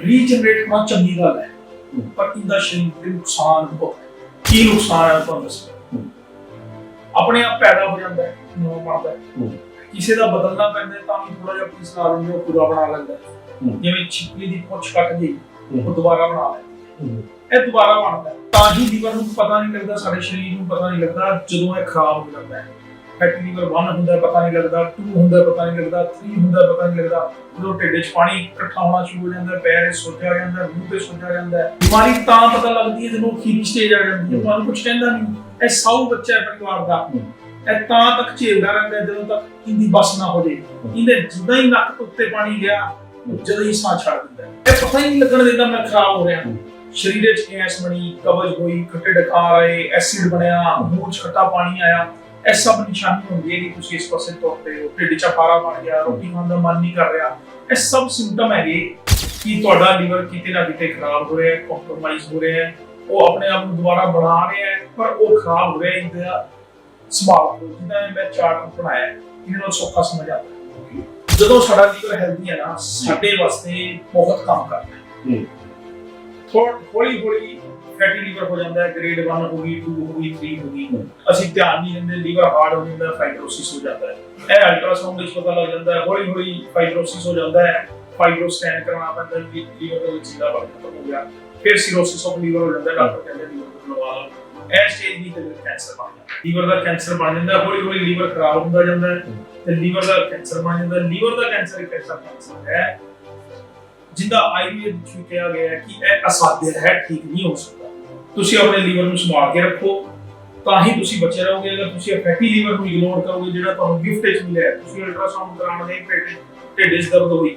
Regenerate ਹੋਣਾ ਚੰਗੀ ਗੱਲ ਹੈ। ਪਰ ਇਹਦਾ ਸਰੀਰ ਤੇ ਨੁਕਸਾਨ ਬਹੁਤ ਕੀ ਨੁਕਸਾਨ ਹੈ ਤੁਹਾਨੂੰ ਦੱਸੋ। ਆਪਣੇ ਆਪ ਪੈਦਾ ਹੋ ਜਾਂਦਾ ਹੈ ਨਵਾਂ ਬਣਦਾ ਹੈ। ਕਿਸੇ ਦਾ ਬਦਲਣਾ ਪੈਂਦਾ ਤਾਂ ਥੋੜਾ ਜਿਹਾ ਪੀਸ ਲਾ ਦਿੰਦੇ ਉਹ ਪੂਰਾ ਬਣਾ ਲੈਂਦਾ। ਜਿਵੇਂ ਛਿਪਕਲੀ ਦੀ ਪੁੱਛ ਕੱਟ ਗਈ। ਉਹ ਦੁਬਾਰਾ ਬਣਾ ਲੈਂਦਾ। ਇਹ ਦੁਬਾਰਾ ਬਣਦਾ। ਤਾਂ ਹੀ ਲੀਵਰ ਨੂੰ ਪਤਾ ਨਹੀਂ ਲੱਗਦਾ ਸਾਡੇ ਸਰੀਰ ਨੂੰ ਪਤਾ ਨਹੀਂ ਲੱਗਦਾ ਜਦੋਂ ਇਹ ਖਰਾਬ ਹੋ ਜਾਂਦਾ ਹੈ ਫੈਟੀ ਲੀਵਰ 1 ਹੁੰਦਾ ਪਤਾ ਨਹੀਂ ਲੱਗਦਾ 2 ਹੁੰਦਾ ਪਤਾ ਨਹੀਂ ਲੱਗਦਾ 3 ਹੁੰਦਾ ਪਤਾ ਨਹੀਂ ਲੱਗਦਾ। ਜਦੋਂ ਢਿੱਡ 'ਚ ਪਾਣੀ ਇਕੱਠਾ ਹੋਣਾ ਸ਼ੁਰੂ ਹੋ ਜਾਂਦਾ ਪੈਰ 'ਚ ਸੁੱਜ ਆ ਜਾਂਦਾ ਮੂੰਹ ਤੇ ਸੁੱਜ ਆ ਜਾਂਦਾ ਬਿਮਾਰੀ ਤਾਂ ਪਤਾ ਲੱਗਦੀ ਹੈ ਜਦੋਂ ਅਖੀਰੀ ਸਟੇਜ ਆ ਜਾਂਦੀ ਹੈ। ਤੁਹਾਨੂੰ ਕੁਝ ਕਹਿੰਦਾ ਨਹੀਂ। ਇਹ ਸੌ ਬੱਚਾ ਹੈ ਪਰਿਵਾਰ ਦਾ। ਇਹ ਤਾਂ ਤੱਕ ਝੇਲਦਾ ਰਹਿੰਦਾ ਜਦੋਂ ਤੱਕ ਇਹਦੀ ਬਸ ਨਾ ਹੋ ਜਾਏ। ਇਹਦੇ ਜਿੱਦਾਂ ਹੀ ਨੱਕ ਤੋਂ ਉੱਤੇ ਪਾਣੀ ਗਿਆ ਜਦੋਂ ਹੀ ਸਾਹ ਛੱਡ ਦਿੰਦਾ ਇਹ ਪਤਾ ਹੀ ਨਹੀਂ ਲੱਗਣ ਦਿੰਦਾ ਮੈਂ ਖਰਾਬ ਹੋ ਰਿਹਾ। ਸਰੀਰ ਵਿੱਚ ਗੈਸ ਬਣੀ ਕਬਜ਼ ਹੋਈ ਖੱਟੇ ਡਕਾਰ ਆਏ ਐਸਿਡ ਬਣਿਆ ਮੂੰਹ 'ਚ ਖੱਟਾ ਪਾਣੀ ਆਇਆ। ਇਹ ਸਭ ਨਿਸ਼ਾਨੀ ਹੁੰਦੀ ਹੈ ਕਿ ਤੁਸੀਂ ਇਸ ਪਾਸੇ ਤੁਰ ਪਏ ਹੋ ਢਿੱਡ 'ਚ ਫਾਰਾ ਬਣ ਗਿਆ ਰੋਟੀ ਖਾਣ ਦਾ ਮਨ ਨਹੀਂ ਕਰ ਰਿਹਾ। ਇਹ ਸਭ ਸਿੰਪਟਮ ਹੈਗੇ ਕਿ ਤੁਹਾਡਾ ਲੀਵਰ ਕਿਤੇ ਨਾ ਕਿਤੇ ਖਰਾਬ ਹੋ ਰਿਹਾ ਹੈ ਕੰਪਰੋਮਾਈਜ਼ ਹੋ ਰਿਹਾ ਹੈ। ਉਹ ਆਪਣੇ ਆਪ ਨੂੰ ਦੁਬਾਰਾ ਬਣਾ ਰਿਹਾ ਹੈ ਪਰ ਉਹ ਖਰਾਬ ਹੋ ਰਿਹਾ ਹੈ ਇਹਦਾ ਜਿੱਦਾਂ ਇਹ ਮੈਂ ਚਾਰਟ ਬਣਾਇਆ ਹੈ, ਇਹਦੇ ਨਾਲ ਸੌਖਾ ਸਮਝ ਆਉਂਦਾ ਜਦੋਂ। ਸਾਡਾ ਲੀਵਰ ਹੈਲਦੀ ਹੈ ਨਾ ਸਾਡੇ ਵਾਸਤੇ ਬਹੁਤ ਕੰਮ ਕਰਦਾ ਹੈ। ਹੂੰ। ਥੋੜੀ ਹੌਲੀ ਹੌਲੀ ਫੈਟੀ ਲੀਵਰ ਹੋ ਜਾਂਦਾ ਹੈ ਗ੍ਰੇਡ 1 ਹੋ ਗਈ 2 ਹੋ ਗਈ 3 ਹੋ ਗਈ। ਅਸੀਂ ਧਿਆਨ ਨਹੀਂ ਦਿੰਦੇ, ਲੀਵਰ ਹਾਰਡ ਹੋ ਜਾਂਦਾ ਫਾਈਬਰੋਸਿਸ ਹੋ ਜਾਂਦਾ ਹੈ। ਇਹ ਅਲਟਰਾਸਾਊਂਡ ਵਿੱਚ ਪਤਾ ਲੱਗ ਜਾਂਦਾ ਹੈ ਹੌਲੀ ਹੌਲੀ ਫਾਈਬਰੋਸਿਸ ਹੋ ਜਾਂਦਾ ਹੈ। ਫਾਈਬਰੋ ਸਕੈਨ ਕਰਾਉਣਾ ਪੈਂਦਾ ਹੈ ਲੀਵਰ ਦਾ ਲਚੀਲਾ ਬਣ ਹੋ ਗਿਆ। ਫਿਰ ਸਿਰੋਸਿਸ ਆਫ ਲੀਵਰ ਹੋ ਜਾਂਦਾ ਡਾਕਟਰ ਕਹਿੰਦੇ ਲੀਵਰ ਬਦਲਵਾ ਲਓ। ਇਹ ਸਟੇਜ ਦੀ ਤੇ ਕੈਂਸਰ ਬਣ ਜਾਂਦਾ ਲੀਵਰ ਦਾ ਕੈਂਸਰ ਬਣ ਜਾਂਦਾ ਹੌਲੀ ਹੌਲੀ ਲੀਵਰ ਖਰਾਬ ਹੁੰਦਾ ਜਾਂਦਾ ਤੇ ਲੀਵਰ ਦਾ ਕੈਂਸਰ ਬਣ ਜਾਂਦਾ ਲੀਵਰ ਦਾ ਕੈਂਸਰ ਇੱਕ ਐਸਾ ਕੈਂਸਰ ਹੈ, ਜਿੰਦਾ ਆਯੁਰਵੇਦ ਵਿੱਚ ਕਿਹਾ ਗਿਆ ਹੈ ਕਿ ਇਹ ਅਸਾਧਿਆ ਹੈ, ਠੀਕ ਨਹੀਂ ਹੋ ਸਕਦਾ। ਤੁਸੀਂ ਆਪਣੇ ਲੀਵਰ ਨੂੰ ਸੰਭਾਲ ਕੇ ਰੱਖੋ ਤਾਂ ਹੀ ਤੁਸੀਂ ਬਚੇ ਰਹੋਗੇ। ਅਗਰ ਤੁਸੀਂ ਫੈਟੀ ਲੀਵਰ ਨੂੰ ਇਗਨੋਰ ਕਰੋਗੇ ਜਿਹੜਾ ਤੁਹਾਨੂੰ ਗਿਫਟ ਵਿੱਚ ਮਿਲਿਆ ਹੈ, ਤੁਸੀਂ ਅਲਟਰਾਸਾਊਂਡ ਕਰਾਉਣ ਦੇ ਢਿੱਡ ਢਿੱਡ 'ਚ ਦਰਦ ਹੋਈ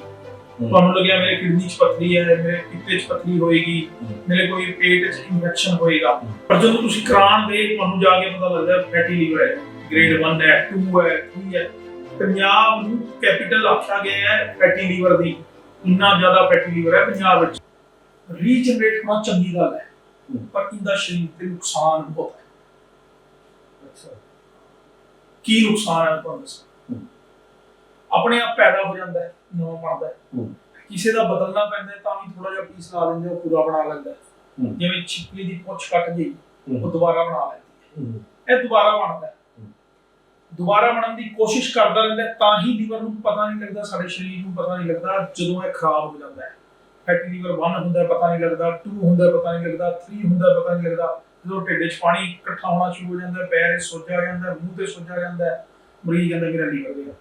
ਤੁਹਾਨੂੰ ਲੱਗਿਆ ਮੇਰੇ ਕਿਡਨੀ 'ਚ ਪਥਰੀ ਹੈ ਮੇਰੇ ਪਿੱਤੇ 'ਚ ਪਥਰੀ ਹੋਏਗੀ ਮੇਰੇ ਕੋਈ ਪੇਟ 'ਚ ਇਨਫੈਕਸ਼ਨ ਹੋਏਗਾ। ਪਰ ਜਦੋਂ ਤੁਸੀਂ ਕਰਾਉਣ ਦੇ ਤੁਹਾਨੂੰ ਜਾ ਕੇ ਪਤਾ ਲੱਗਦਾ ਫੈਟੀ ਲੀਵਰ ਹੈ ਗ੍ਰੇਡ 1 ਹੈ 2 ਹੈ 3 ਹੈ ਪੰਜਾਬ ਨੂੰ ਕੈਪੀਟਲ ਆਖਿਆ ਗਿਆ ਹੈ ਫੈਟੀ ਲੀਵਰ ਦੀ। ਇੰਨਾ ਜ਼ਿਆਦਾ ਫੈਟੀ ਲੀਵਰ ਹੈ ਪੰਜਾਬ ਵਿੱਚ। ਰੀਜਨਰੇਟ ਹੋਣਾ ਚੰਗੀ ਗੱਲ ਹੈ। ਪਰ ਇਹਦਾ ਸਰੀਰ ਤੇ ਨੁਕਸਾਨ ਬਹੁਤ ਹੈ ਕੀ ਨੁਕਸਾਨ ਹੈ ਤੁਹਾਨੂੰ ਦੱਸੋ। ਆਪਣੇ ਆਪ ਪੈਦਾ ਹੋ ਜਾਂਦਾ ਹੈ ਨਵਾਂ ਬਣਦਾ ਹੈ। ਕਿਸੇ ਦਾ ਬਦਲਣਾ ਪੈਂਦਾ ਤਾਂ ਵੀ ਥੋੜਾ ਜਿਹਾ ਪੀਸ ਲਾ ਦਿੰਦੇ ਉਹ ਪੂਰਾ ਬਣਾ ਲੈਂਦਾ। ਜਿਵੇਂ ਛਿਪਕਲੀ ਦੀ ਪੁੱਛ ਕੱਟ ਗਈ ਉਹ। ਦੁਬਾਰਾ ਬਣਾ ਲੈਂਦੀ ਹੈ ਇਹ ਦੁਬਾਰਾ ਬਣਦਾ ਹੈ। ਦੁਬਾਰਾ ਬਣਨ ਦੀ ਕੋਸ਼ਿਸ਼ ਕਰਦਾ ਰਹਿੰਦਾ ਤਾਂ ਹੀ ਲੀਵਰ ਨੂੰ ਪਤਾ ਨਹੀਂ ਲੱਗਦਾ ਸਾਡੇ ਸਰੀਰ ਨੂੰ ਪਤਾ ਨਹੀਂ ਲੱਗਦਾ ਜਦੋਂ ਇਹ ਖਰਾਬ ਹੋ ਜਾਂਦਾ ਹੈ ਫੈਟੀ ਲੀਵਰ 1 ਹੁੰਦਾ ਪਤਾ ਨਹੀਂ ਲੱਗਦਾ 2 ਹੁੰਦਾ ਪਤਾ ਨਹੀਂ ਲੱਗਦਾ 3 ਹੁੰਦਾ ਪਤਾ ਨਹੀਂ ਲੱਗਦਾ ਜਦੋਂ ਢਿੱਡ 'ਚ ਪਾਣੀ ਇਕੱਠਾ ਹੋਣਾ ਸ਼ੁਰੂ ਹੋ ਜਾਂਦਾ ਪੈਰ ਸੁੱਜ ਜਾਂਦਾ ਮੂੰਹ ਤੇ ਸੁੱਜ ਜਾਂਦਾ ਮਰੀਜ਼ ਕਹਿੰਦਾ ਮੇਰਾ ਲੀਵਰ ਗਿਆ।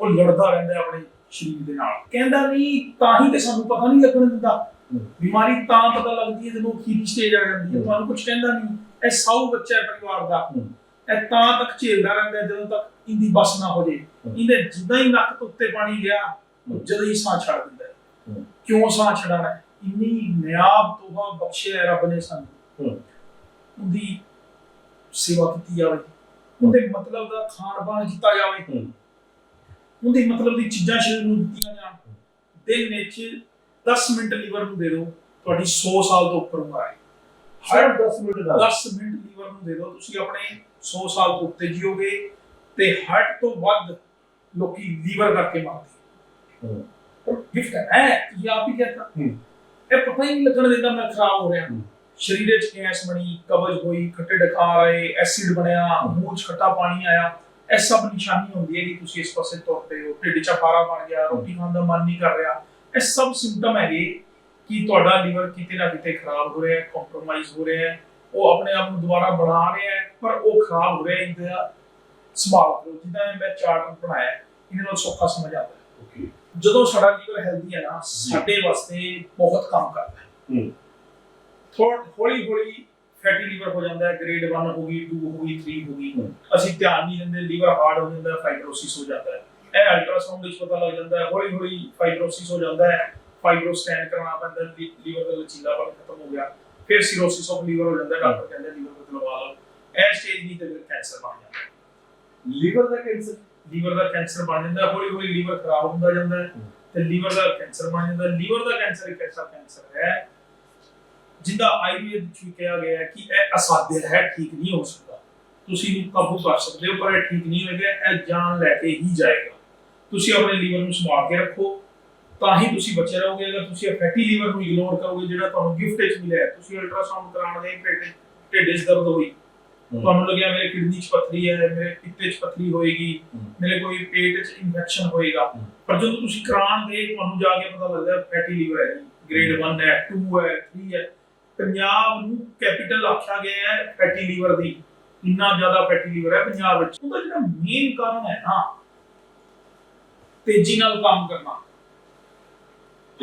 ਉਹ ਲੜਦਾ ਰਹਿੰਦਾ ਆਪਣੇ ਸਰੀਰ ਦੇ ਨਾਲ ਕਹਿੰਦਾ ਨਹੀਂ ਤਾਂ ਹੀ ਤੇ ਸਾਨੂੰ ਪਤਾ ਨਹੀਂ ਲੱਗਣ ਦਿੰਦਾ। ਬਿਮਾਰੀ ਤਾਂ ਪਤਾ ਲੱਗਦੀ ਹੈ ਜਦੋਂ ਅਖੀਰੀ ਸਟੇਜ ਆ ਜਾਂਦੀ ਹੈ। ਤੁਹਾਨੂੰ ਕੁਝ ਕਹਿੰਦਾ ਨਹੀਂ ਇਹ ਸੌ ਬੱਚਾ ਹੈ ਪਰਿਵਾਰ ਦਾ। ਇਹ ਤਾਂ ਤੱਕ ਝੇਲਦਾ ਰਹਿੰਦਾ ਜਦੋਂ ਤੱਕ ਇਹਦੀ ਬਸ ਨਾ ਹੋ ਹੂੰ। ਇਹਦੇ ਜਿੱਦਾਂ ਹੀ ਨੱਕ ਤੋਂ ਉੱਤੇ ਪਾਣੀ ਗਿਆ। ਜਦੋਂ ਹੀ ਸਾਹ ਛੱਡ ਦਿੰਦਾ। ਕਿਉਂ ਸਾਹ ਛਡਾਣਾ? ਇੰਨੀ ਨਿਆਬ ਤੋਹਾ ਬਖਸ਼ਿਆ ਰੱਬ ਨੇ ਸਾਨੂੰ। ਉਹਦੀ ਸੇਵਾ ਕੀਤੀ ਜਾਵੇ। ਉਹਦੇ ਮਤਲਬ ਦਾ ਖਾਣ ਪਾਣ ਕੀਤਾ ਜਾਵੇ। ਉਹਦੀ ਮਤਲਬ ਦੀ ਚੀਜ਼ਾਂ ਸਰੀਰ ਨੂੰ ਦਿੱਤੀਆਂ ਜਾਣ। ਦਿਨ ਵਿੱਚ 10 ਮਿੰਟ ਲੀਵਰ ਨੂੰ ਦੇ ਦਿਓ ਤੁਹਾਡੀ 100 ਸਾਲ ਤੋਂ ਉੱਪਰ ਉਮਰ ਆਏ ਹਰ 10 ਮਿੰਟ ਦਾ? 10 ਮਿੰਟ ਲੀਵਰ ਨੂੰ ਦੇ ਦਿਓ। ਤੁਸੀਂ ਆਪਣੇ 100 ਸਾਲ ਤੋਂ ਉੱਤੇ ਜੀਓਗੇ ਤੇ ਹਾਰਟ ਤੋਂ ਵੱਧ ਲੋਕੀ ਲੀਵਰ ਕਰਕੇ ਮਰਦੇ। ਹੂੰ। ਗਿਫਟ ਹੈ। ਤੁਸੀਂ ਆਪ ਹੀ ਕਹਿੰਦਾ ਇਹ ਪਤਾ ਹੀ ਨਹੀਂ ਲੱਗਣ ਦਿੰਦਾ ਮੈਂ ਖਰਾਬ ਹੋ ਰਿਹਾ। ਸਰੀਰ ਵਿੱਚ ਗੈਸ ਬਣੀ ਕਬਜ਼ ਹੋਈ ਖੱਟੇ ਡਕਾਰ ਆਏ ਐਸਿਡ ਬਣਿਆ ਮੂੰਹ 'ਚ ਖੱਟਾ ਪਾਣੀ ਆਇਆ। ਇਹ ਸਭ ਨਿਸ਼ਾਨੀ ਹੁੰਦੀ ਹੈ ਕਿ ਤੁਸੀਂ ਇਸ ਪਾਸੇ ਤੁਰਦੇ ਹੋ। ਢਿੱਡ 'ਚ ਪਾਰਾ ਬਣ ਗਿਆ ਰੋਟੀ ਖਾਣ ਦਾ ਮਨ ਨਹੀਂ ਕਰ ਰਿਹਾ। ਇਹ ਸਭ ਸਿੰਪਟਮ ਹੈਗੇ ਕਿ ਤੁਹਾਡਾ ਲੀਵਰ ਕਿਤੇ ਨਾ ਕਿਤੇ ਖਰਾਬ ਹੋ ਰਿਹਾ ਹੈ ਕੰਪਰੋਮਾਈਜ਼ ਹੋ ਰਿਹਾ ਹੈ। ਉਹ ਆਪਣੇ ਆਪ ਨੂੰ ਦੁਬਾਰਾ ਬਣਾ ਰਿਹਾ ਹੈ ਪਰ ਉਹ ਖਰਾਬ ਹੋ ਰਿਹਾ ਹੈ ਇਹਦਾ ਸਮਾਲ ਕਰੋ। ਜਿੱਦਾਂ ਮੈਂ ਚਾਰਟ ਬਣਾਇਆ ਇਹਦੇ ਨਾਲ ਸੌਖਾ ਸਮਝ ਆਉਂਦਾ ਹੈ। ਓਕੇ ਜਦੋਂ ਸਾਡਾ ਲੀਵਰ ਹੈਲਦੀ ਹੈ ਨਾ ਸਾਡੇ ਵਾਸਤੇ ਬਹੁਤ ਕੰਮ ਕਰਦਾ ਹੈ। ਥੋੜ ਹੌਲੀ ਹੌਲੀ ਫੈਟੀ ਲੀਵਰ ਹੋ ਜਾਂਦਾ ਹੈ ਗ੍ਰੇਡ 1 ਹੋ ਗਈ 2 ਹੋ ਗਈ 3 ਹੋ ਗਈ। ਅਸੀਂ ਧਿਆਨ ਨਹੀਂ ਦਿੰਦੇ ਲੀਵਰ ਹਾਰਡ ਹੋ ਜਾਂਦਾ ਹੈ ਫਾਈਬਰੋਸਿਸ ਹੋ ਜਾਂਦਾ ਹੈ। ਇਹ ਅਲਟਰਾਸਾਊਂਡ ਵਿੱਚ ਪਤਾ ਲੱਗ ਜਾਂਦਾ ਹੈ ਹੌਲੀ ਹੌਲੀ ਫਾਈਬਰੋਸਿਸ ਹੋ ਜਾਂਦਾ ਹੈ। ਫਾਈਬਰੋ ਸਕੈਨ ਕਰਾਉਣਾ ਪੈਂਦਾ ਹੈ ਲੀਵਰ ਦਾ ਲਚੀਲਾ ਬਣ ਖਤਮ ਹੋ ਗਿਆ। ਫਿਰ ਸਿਰੋਸਿਸ ਆਫ ਲੀਵਰ ਹੋ ਜਾਂਦਾ ਡਾਕਟਰ ਕਹਿੰਦੇ ਲੀਵਰ ਬਦਲਵਾ ਲਓ ਇਹ ਸਟੇਜ ਦੀ ਤੇ ਫਿਰ ਕੈਂਸਰ ਬਣ ਜਾਂਦਾ ਲੀਵਰ ਦਾ ਕੈਂਸਰ ਲੀਵਰ ਦਾ ਕੈਂਸਰ ਬਣ ਜਾਂਦਾ ਹੌਲੀ ਹੌਲੀ ਲੀਵਰ ਖਰਾਬ ਹੁੰਦਾ ਜਾਂਦਾ ਹੈ ਤੇ ਲੀਵਰ ਦਾ ਕੈਂਸਰ ਬਣ ਜਾਂਦਾ। ਲੀਵਰ ਦਾ ਕੈਂਸਰ ਇੱਕ ਐਸਾ ਕੈਂਸਰ ਹੈ ਜਿੰਦਾ ਆਯੁਰਵੇਦ ਵਿੱਚ ਕਿਹਾ ਗਿਆ ਹੈ ਕਿ ਇਹ ਅਸਾਧਿਆ ਹੈ, ਠੀਕ ਨਹੀਂ ਹੋ ਸਕਦਾ। ਤੁਸੀਂ ਇਹਨੂੰ ਕਾਬੂ ਕਰ ਸਕਦੇ ਹੋ, ਪਰ ਇਹ ਠੀਕ ਨਹੀਂ ਹੋਏਗਾ, ਇਹ ਜਾਨ ਲੈ ਕੇ ਹੀ ਜਾਏਗਾ। ਤੁਸੀਂ ਆਪਣੇ ਲੀਵਰ ਨੂੰ ਸੰਭਾਲ ਕੇ ਰੱਖੋ, ਤਾਂ ਹੀ ਤੁਸੀਂ ਬਚੇ ਰਹੋਗੇ। ਅਗਰ ਤੁਸੀਂ ਫੈਟੀ ਲੀਵਰ ਨੂੰ ਇਗਨੋਰ ਕਰੋਗੇ, ਜਿਹੜਾ ਤੁਹਾਨੂੰ ਗਿਫਟ ਵਿੱਚ ਮਿਲਿਆ ਤੁਸੀਂ ਅਲਟਰਾਸਾਊਂਡ ਕਰਾਉਣ ਗਏ ਢਿੱਡ ਢਿੱਡ ਦਰਦ ਹੋਈ ਤੁਹਾਨੂੰ ਲੱਗਿਆ ਮੇਰੇ ਕਿਡਨੀ 'ਚ ਪੱਥਰੀ ਹੈ ਮੇਰੇ ਪਿੱਤੇ 'ਚ ਪੱਥਰੀ ਹੋਏਗੀ। ਮੇਰੇ ਕੋਈ ਪੇਟ 'ਚ ਇਨਫੈਕਸ਼ਨ ਹੋਏਗਾ। ਪਰ ਜਦੋਂ ਤੁਸੀਂ ਕਰਾਉਣ ਗਏ ਤੁਹਾਨੂੰ ਜਾ ਕੇ ਪਤਾ ਲੱਗਦਾ ਫੈਟੀ ਲੀਵਰ ਹੈ ਗ੍ਰੇਡ 1 ਹੈ। 2 ਹੈ 3 ਹੈ ਪੰਜਾਬ ਨੂੰ ਕੈਪੀਟਲ ਆਖਿਆ ਗਿਆ ਹੈ ਫੈਟੀ ਲੀਵਰ ਦੀ। ਇੰਨਾ ਜ਼ਿਆਦਾ ਫੈਟੀ ਲੀਵਰ ਹੈ ਪੰਜਾਬ ਵਿੱਚ। ਉਹਦਾ ਜਿਹੜਾ ਮੇਨ ਕਾਰਨ ਹੈ ਨਾ ਤੇਜ਼ੀ ਨਾਲ ਕੰਮ ਕਰਨਾ।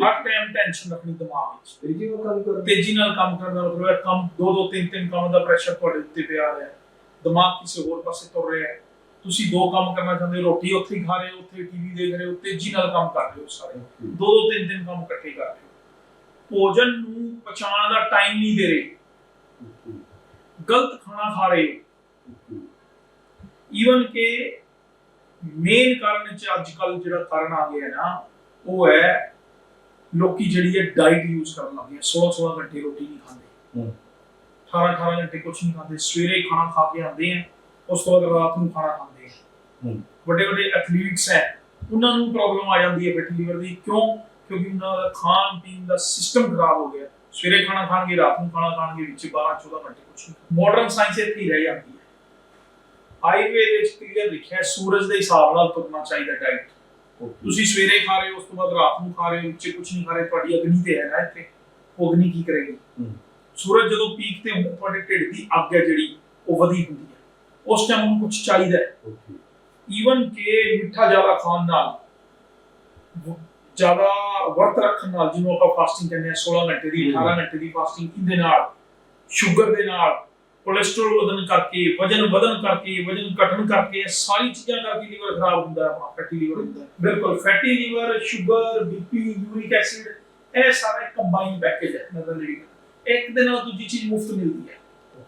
ਹਰ ਟਾਈਮ ਟੈਨਸ਼ਨ ਰੱਖਣੀ ਦਿਮਾਗ ਵਿੱਚ। ਤੇਜੀ ਨਾਲ ਕੰਮ ਕਰ। ਤੇਜ਼ੀ ਨਾਲ ਕੰਮ ਕਰਨ ਮਤਲਬ ਹੈ ਕੰਮ ਦੋ ਦੋ ਤਿੰਨ ਤਿੰਨ ਕੰਮ ਦਾ ਪ੍ਰੈਸ਼ਰ ਤੁਹਾਡੇ ਉੱਤੇ ਪਿਆ ਹੈ। ਦਿਮਾਗ ਕਿਸੇ ਹੋਰ ਪਾਸੇ ਤੁਰ ਰਿਹਾ ਹੈ। ਤੁਸੀਂ ਦੋ ਕੰਮ ਕਰਨਾ ਚਾਹੁੰਦੇ ਹੋ ਰੋਟੀ ਉੱਥੇ ਹੀ ਖਾ ਰਹੇ ਹੋ ਉੱਥੇ ਟੀਵੀ ਦੇਖ ਰਹੇ ਹੋ ਤੇਜ਼ੀ ਨਾਲ ਕੰਮ ਕਰ ਰਹੇ ਹੋ ਸਾਰੇ। ਦੋ ਦੋ ਤਿੰਨ ਤਿੰਨ ਕੰਮ ਇਕੱਠੇ ਕਰ ਰਹੇ ਹੋ। ਭੋਜਨ ਨੂੰ ਪਚਾਉਣ ਦਾ ਟਾਈਮ ਨਹੀਂ ਦੇ ਰਹੇ। ਗਲਤ ਖਾਣਾ ਖਾ ਰਹੇ ਹੋ। ਈਵਨ ਕਿ ਮੇਨ ਕਾਰਨ ਚ ਅੱਜ ਕੱਲ ਜਿਹੜਾ ਕਾਰਨ ਆ ਗਿਆ ਨਾ ਉਹ ਹੈ ਲੋਕੀ ਜਿਹੜੀ ਹੈ ਡਾਈਟ ਯੂਜ਼ ਕਰਨ ਲੱਗ ਗਏ। 16 16 ਘੰਟੇ ਰੋਟੀ ਨਹੀਂ ਖਾਂਦੇ। ਹਮ। 18 18 ਘੰਟੇ ਕੁਝ ਨਹੀਂ ਖਾਂਦੇ। ਸਵੇਰੇ ਖਾਣਾ ਖਾ ਕੇ ਆਉਂਦੇ ਆ। ਉਸ ਤੋਂ ਬਾਅਦ ਰਾਤ ਨੂੰ ਖਾਣਾ ਖਾਂਦੇ ਆ। ਵੱਡੇ ਵੱਡੇ ਐਥਲੀਟਸ ਹੈ। ਉਹਨਾਂ ਨੂੰ ਪ੍ਰੋਬਲਮ ਆ ਜਾਂਦੀ ਹੈ ਫੈਟੀ ਲੀਵਰ ਦੀ। ਕਿਉਂ? ਕਿਉਂਕਿ ਉਹਨਾਂ ਦਾ ਖਾਣ ਪੀਣ ਦਾ ਸਿਸਟਮ ਖਰਾਬ ਹੋ ਗਿਆ। ਸਵੇਰੇ ਖਾਣਾ ਖਾਣਗੇ ਰਾਤ ਨੂੰ ਖਾਣਾ ਖਾਣਗੇ ਵਿੱਚ 12 14 ਘੰਟੇ ਕੁਝ ਮਾਡਰਨ ਸਾਇੰਸ ਇੱਥੇ ਰਹਿ ਜਾਂਦੀ ਹੈ। ਆਯੁਰਵੇਦ ਵਿੱਚ ਕਲੀਅਰ ਲਿਖਿਆ ਸੂਰਜ ਦੇ ਹਿਸਾਬ ਨਾਲ ਤੁਰਨਾ ਚਾਹੀਦਾ ਡਾਈਟ ਤੁਸੀਂ ਸਵੇਰੇ ਖਾ ਰਹੇ ਹੋ ਉਸ ਤੋਂ ਬਾਅਦ ਰਾਤ ਨੂੰ ਖਾ ਰਹੇ ਹੋ ਵਿੱਚ ਕੁਝ ਨਹੀਂ ਖਾ ਰਹੇ ਤੁਹਾਡੀ ਅਗਨੀ ਤੇ ਹੈ ਨਾ ਇੱਥੇ। ਉਹ ਅਗਨੀ ਕੀ ਕਰੇਗੀ। ਸੂਰਜ ਜਦੋਂ ਪੀਕ ਤੇ ਹੁੰਦਾ ਤੁਹਾਡੇ ਢਿੱਡ ਦੀ ਅੱਗ ਹੈ ਜਿਹੜੀ ਉਹ ਵਧੀ ਹੁੰਦੀ ਹੈ। ਉਸ ਟਾਈਮ ਉਹਨੂੰ ਕੁਝ ਚਾਹੀਦਾ ਹੈ। ਈਵਨ ਕਿ ਮਿੱਠਾ ਜ਼ਿਆਦਾ ਖਾਣ ਨਾਲ ਜ਼ਿਆਦਾ ਵਰਤ ਰੱਖਣ ਨਾਲ ਜਿਹਨੂੰ ਆਪਾਂ ਫਾਸਟਿੰਗ ਕਹਿੰਦੇ ਆ 16 ਘੰਟੇ ਦੀ 18 ਘੰਟੇ ਦੀ ਫਾਸਟਿੰਗ ਇਹਦੇ ਨਾਲ ਸ਼ੂਗਰ ਦੇ ਨਾਲ ਕੋਲੇਸਟ੍ਰੋਲ ਵਧਣ ਕਰਕੇ, ਵਜਨ ਵਧਣ ਕਰਕੇ, ਵਜਨ ਘਟਣ ਕਰਕੇ ਇਹ ਸਾਰੀ ਚੀਜ਼ਾਂ ਕਰਕੇ ਲੀਵਰ ਖਰਾਬ ਹੁੰਦਾ ਹੈ? ਆਪਣਾ ਫੈਟੀ ਲੀਵਰ ਹੁੰਦਾ ਬਿਲਕੁਲ fatty liver sugar BP uric acid ਇਹ ਸਾਰਾ ਕੰਬਾਈਨ ਪੈਕੇਜ ਹੈ, ਨਜ਼ਰ ਲੀਵਰ ਇੱਕ ਦੇ ਨਾਲ ਦੂਜੀ ਚੀਜ਼ ਮੁਫਤ ਮਿਲਦੀ ਹੈ।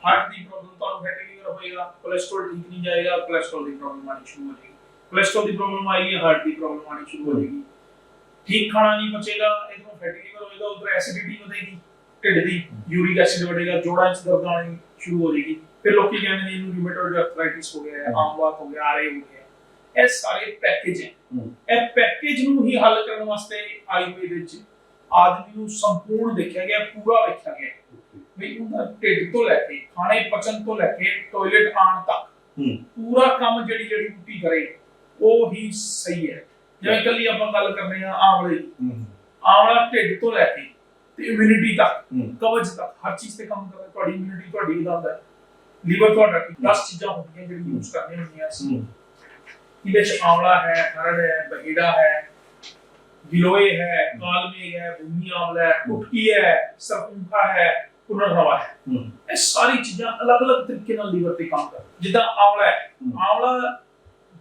ਹਾਰਟ ਦੀ ਪ੍ਰੋਬਲਮ ਤੁਹਾਨੂੰ ਫੈਟੀ ਲੀਵਰ ਹੋਏਗਾ ਕੋਲੇਸਟ੍ਰੋਲ ਠੀਕ ਨਹੀਂ ਜਾਏਗਾ ਕੋਲੇਸਟ੍ਰੋਲ ਦੀ ਪ੍ਰੋਬਲਮ ਆਣੀ ਸ਼ੁਰੂ ਹੋ ਜਾਏਗੀ। ਕੋਲੇਸਟ੍ਰੋਲ ਦੀ ਪ੍ਰੋਬਲਮ ਆਏਗੀ ਹਾਰਟ ਦੀ ਪ੍ਰੋਬਲਮ ਆਣੀ ਸ਼ੁਰੂ ਹੋ ਜਾਏਗੀ। ਠੀਕ ਖਾਣਾ ਨਹੀਂ ਪਚੇਗਾ ਇਧਰੋਂ ਫੈਟੀ ਲੀਵਰ ਹੋਏਗਾ, ਉਧਰ ਐਸਿਡਿਟੀ ਵਧੇਗੀ, ਢਿੱਡ ਦੀ ਯੂਰਿਕ ਐਸਿਡ ਵਧੇਗਾ, ਜੋੜਾਂ 'ਚ ਦਰਦ ਆਣੀ ਸ਼ੁਰੂ ਹੋ ਜਾਏਗੀ। ਫਿਰ ਲੋਕੀ ਕਹਿੰਦੇ ਨੇ ਇਹਨੂੰ ਰਿਊਮੇਟੋਇਡ ਆਰਥਰਾਈਟਿਸ ਹੋ ਗਿਆ ਹੈ ਆਮਵਾਤ ਹੋ ਗਿਆ ਆਰਏ ਹੋ ਗਿਆ ਇਹ ਸਾਰੇ ਪੈਕੇਜ ਹੈ। ਇਹ ਪੈਕੇਜ ਨੂੰ ਹੀ ਹੱਲ ਕਰਨ ਵਾਸਤੇ ਆਯੁਰਵੇਦ ਵਿੱਚ ਆਦਮੀ ਨੂੰ ਸੰਪੂਰਨ ਦੇਖਿਆ ਗਿਆ ਪੂਰਾ ਵੇਖਿਆ ਗਿਆ। ਵੀ ਉਹਦਾ ਢਿੱਡ ਤੋਂ ਲੈ ਕੇ ਖਾਣੇ ਪਚਣ ਤੋਂ ਲੈ ਕੇ ਟਾਇਲਟ ਆਉਣ ਤੱਕ। ਪੂਰਾ ਕੰਮ ਜਿਹੜੀ ਜਿਹੜੀ ਬੂਟੀ ਕਰੇ ਉਹ ਹੀ ਸਹੀ ਹੈ। ਜਿਵੇਂ ਕੱਲੀ ਆਪਾਂ ਗੱਲ ਕਰਨੇ ਆ ਆਮਲੇ ਦੀ। ਆਮਲਾ ਢਿੱਡ ਤੋਂ ਲੈ ਕੇ ਤੇ ਇਮਿਊਨਿਟੀ ਤੱਕ। ਕਵਚ ਤੱਕ ਹਰ ਚੀਜ਼ ਤੇ ਕੰਮ ਕਰਦਾ ਤੁਹਾਡੀ ਇਮਿਊਨਿਟੀ ਤੁਹਾਡੀ ਵਧਾਉਂਦਾ ਲੀਵਰ ਤੁਹਾਡਾ ਠੀਕ 10 ਚੀਜ਼ਾਂ ਹੁੰਦੀਆਂ ਜਿਹੜੀਆਂ ਯੂਜ਼ ਕਰਨੀਆਂ ਹੁੰਦੀਆਂ ਸੀ। ਇਹਦੇ ਚ ਆਮਲਾ ਹੈ ਹਰੜ ਹੈ ਬਹੀੜਾ ਹੈ ਗਿਲੋਏ ਹੈ ਕਾਲਮੇਗ ਹੈ ਭੂਮੀ ਆਮਲਾ ਹੈ ਕੁਟਕੀ ਹੈ ਸਰਪੁੰਖਾ ਹੈ ਪੁਨਰਨਵਾ ਹੈ। ਇਹ ਸਾਰੀ ਚੀਜ਼ਾਂ ਅਲੱਗ-ਅਲੱਗ ਤਰੀਕੇ ਨਾਲ ਲੀਵਰ ਤੇ ਕੰਮ ਕਰਦੀਆਂ। ਜਿੱਦਾਂ ਆਮਲਾ ਹੈ। ਆਮਲਾ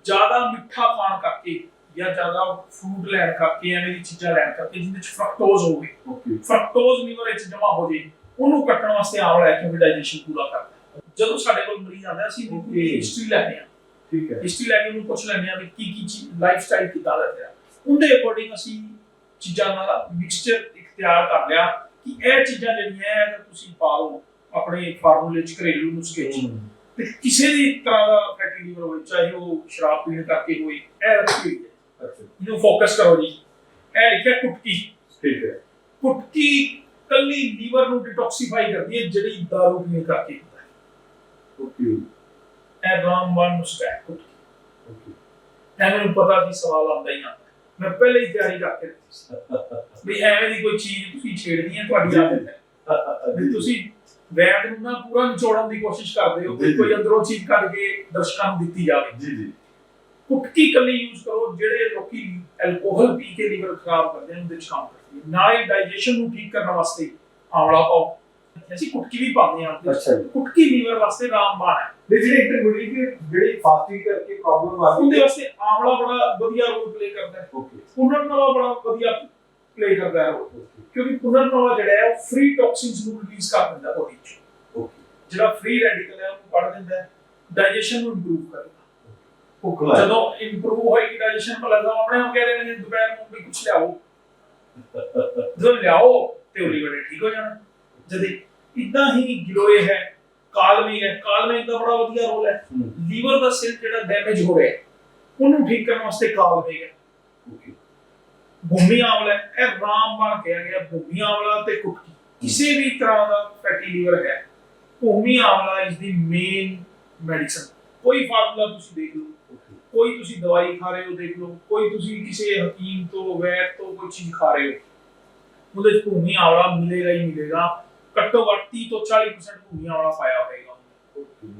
ਜ਼ਿਆਦਾ ਮਿੱਠਾ ਖਾਣ ਕਰਕੇ ਜਾਂ ਜ਼ਿਆਦਾ ਫਰੂਟ ਲੈਣ ਕਰਕੇ ਐਵੇਂ ਦੀ ਚੀਜ਼ਾਂ ਲੈਣ ਕਰਕੇ ਜਿਹਦੇ ਚ ਫਰਕਟੋਜ਼ ਹੋਵੇ ਫਰਕਟੋਜ਼ ਲੀਵਰ ਵਿੱਚ ਜਮਾ ਹੋ ਜੇ ਉਹਨੂੰ ਕੱਟਣ ਵਾਸਤੇ ਹੈ ਕਿਉਂਕਿ ਡਾਈਜੈਸ਼ਨ ਪੂਰਾ ਕਰਦਾ। ਜਦੋਂ ਸਾਡੇ ਕੋਲ ਮਰੀਜ਼ ਆਉਂਦਾ ਅਸੀਂ ਉਹਦੀ. ਹਿਸਟਰੀ ਲੈਂਦੇ ਹਾਂ। ਠੀਕ ਹੈ। ਹਿਸਟਰੀ ਲੈ ਕੇ ਉਹਨੂੰ ਪੁੱਛ ਲੈਂਦੇ ਹਾਂ ਵੀ ਕੀ ਕੀ ਚੀਜ਼ ਲਾਈਫ ਸਟਾਈਲ ਕਿੱਦਾਂ ਦਾ ਤੇਰਾ। ਉਹਦੇ ਅਕੋਰਡਿੰਗ ਅਸੀਂ ਚੀਜ਼ਾਂ ਦਾ ਮਿਕਸਚਰ ਇਖਤਿਆਰ ਕਰ ਲਿਆ ਕਿ ਇਹ ਚੀਜ਼ਾਂ ਜਿਹੜੀਆਂ ਅਗਰ ਤੁਸੀਂ ਪਾ ਲਓ ਆਪਣੇ ਫਾਰਮੂਲੇ ਚ ਘਰੇਲੂ ਨੁਸਖੇ ਚ ਤੇ ਕਿਸੇ ਵੀ ਤਰ੍ਹਾਂ ਦਾ ਫੈਟੀ ਲੀਵਰ ਹੋਵੇ ਚਾਹੇ ਉਹ ਸ਼ਰਾਬ ਪੀਣ ਕਰਕੇ ਹੋਵੇ ਇਹ ਰੱਖੀ ਹੋਈ ਇਹਨੂੰ ਫੋਕਸ ਕਰੋ ਜੀ। ਇਹ ਲਿਖਿਆ ਕੁਟਕੀ। ਠੀਕ ਹੈ। ਕੁਟਕੀ ਕੱਲੀ ਲੀਵਰ ਨੂੰ ਡਿਟੌਕਸੀਫਾਈ ਕਰਦੀ ਹੈ ਜਿਹੜੀ ਦਾਰੂ ਪੀਣ ਕਰਕੇ ਹੁੰਦਾ ਹੈ। ਓਕੇ ਇਹ ਰਾਮਬਾਣ ਨੁਸਖਾ ਹੈ ਕੁਟਕੀ। ਓਕੇ ਐ ਮੈਨੂੰ ਪਤਾ ਸੀ ਸਵਾਲ ਆਉਂਦਾ ਹੀ ਆਉਂਦਾ। ਮੈਂ ਪਹਿਲੇ ਹੀ ਤਿਆਰੀ ਕਰਕੇ ਰੱਖੀ ਸੀ। ਵੀ ਐਵੇਂ ਦੀ ਕੋਈ ਚੀਜ਼ ਤੁਸੀਂ ਛੇੜਨੀ ਹੈ ਤੁਹਾਡੀ ਆਦਤ ਹੈ। ਵੀ ਤੁਸੀਂ ਵੈਦ ਨੂੰ ਨਾ ਪੂਰਾ ਨਿਚੋੜਨ ਦੀ ਕੋਸ਼ਿਸ਼ ਕਰਦੇ ਹੋ। ਕੋਈ ਅੰਦਰੋਂ ਚੀਜ਼ ਕੱਢ ਕੇ ਦਰਸ਼ਕਾਂ ਨੂੰ ਦਿੱਤੀ ਜਾਵੇ। ਜੀ ਜੀ। ਕੁਟਕੀ ਕੱਲੀ ਯੂਜ਼ ਕਰੋ ਜਿਹੜੇ ਲੋਕੀ ਐਲਕੋਹਲ ਪੀ ਕੇ ਲੀਵਰ ਖਰਾਬ ਕਰਦੇ ਨੇ ਉਹਦੇ ਚ ਕੰਮ ਕਰਦੀ ਹੈ। ਨਾਲੇ ਡਾਈਜੈਸ਼ਨ ਨੂੰ ਠੀਕ ਕਰਨ ਵਾਸਤੇ ਆਂਵਲਾ ਪਾਓ। ਅਸੀਂ ਕੁਟਕੀ ਵੀ ਪਾਉਂਦੇ ਹਾਂ। ਅੱਛਾ ਕੁਟਕੀ ਲੀਵਰ ਵਾਸਤੇ ਰਾਮਬਾਣ ਹੈ। ਤੇ ਜਿਹੜੇ ਇੰਟਰਮੀਡੀਏਟ ਜਿਹੜੀ ਫਾਸਟਿੰਗ ਕਰਕੇ ਪ੍ਰੋਬਲਮ ਆ ਉਹਦੇ ਵਾਸਤੇ ਆਂਵਲਾ ਬੜਾ ਵਧੀਆ ਰੋਲ ਪਲੇ ਕਰਦਾ ਹੈ। ਓਕੇ ਪੁਨਰਨਵਾ ਬੜਾ ਵਧੀਆ ਪਲੇ ਕਰਦਾ ਹੈ। ਕਿਉਂਕਿ ਪੁਨਰਨਵਾ ਜਿਹੜਾ ਹੈ ਉਹ ਫ੍ਰੀ ਟੌਕਸਿਨਸ ਨੂੰ ਰਿਲੀਜ਼ ਕਰ ਦਿੰਦਾ ਬੋਡੀ ਚ। ਓਕੇ ਜਿਹੜਾ ਫ੍ਰੀ ਰੈਡੀਕਲ ਹੈ ਉਹਨੂੰ ਕੱਢ ਦਿੰਦਾ ਹੈ। ਡਾਈਜੈਸ਼ਨ ਨੂੰ ਇੰਪਰੂਵ ਕਰਦਾ ਭੁੱਖ ਲੱਗ ਜਦੋਂ ਇੰਪਰੂਵ ਹੋਏਗੀ ਡਾਈਜੈਸ਼ਨ ਭਲਾ ਤਾਂ ਆਪਣੇ ਆਪ ਕਹਿ ਦੇਣਗੇ ਦੁਪਹਿਰ ਨੂੰ ਵੀ ਕੁਝ ਲਿਆਓ। ਜਦੋਂ ਲਿਆਓ ਤੇ ਉਹ ਲੀਵਰ ਠੀਕ ਹੋ ਜਾਣਾ। ਜਦ ਇਦਾਂ ਹੀ ਗਿਲੋਏ ਹੈ ਕਾਲਮਿਕ ਹੈ ਕਾਲਮਿਕ ਦਾ ਬੜਾ ਵਧੀਆ ਰੋਲ ਹੈ। ਲੀਵਰ ਦਾ ਸੈੱਲ ਜਿਹੜਾ ਡੈਮੇਜ ਹੋ ਰਿਹਾ ਉਹਨੂੰ ਠੀਕ ਕਰਨ ਵਾਸਤੇ ਕਾਲਮਿਕ ਹੈ। ਭੂਮੀ ਆਮਲਾ ਹੈ, ਇਹ ਰਾਮਬਾਣ ਕਿਹਾ ਗਿਆ ਭੂਮੀ ਆਮਲਾ ਤੇ ਕੁਟਕੀ। ਕਿਸੇ ਵੀ ਤਰ੍ਹਾਂ ਦਾ ਫੈਟੀ ਲੀਵਰ ਹੈ ਭੂਮੀ ਆਮਲਾ ਇਸ ਦੀ ਮੇਨ ਮੈਡੀਸਨ ਕੋਈ ਫਾਰਮੂਲਾ ਤੁਸੀਂ ਦੇਖ ਲਓ। ਕੋਈ ਤੁਸੀਂ ਦਵਾਈ ਖਾ ਰਹੇ ਹੋ ਦੇਖ ਲਓ ਕੋਈ ਤੁਸੀਂ ਕਿਸੇ ਹਕੀਮ ਤੋਂ ਵੈਦ ਤੋਂ ਕੋਈ ਚੀਜ਼ ਖਾ ਰਹੇ ਹੋ। ਉਹਦੇ ਚ ਭੂਮੀ ਆਮਲਾ ਮਿਲੇਗਾ ਹੀ ਮਿਲੇਗਾ। ਘੱਟੋ ਘੱਟ 30 ਤੋਂ 40% ਭੂਮੀ ਆਮਲਾ ਪਾਇਆ ਹੋਏਗਾ।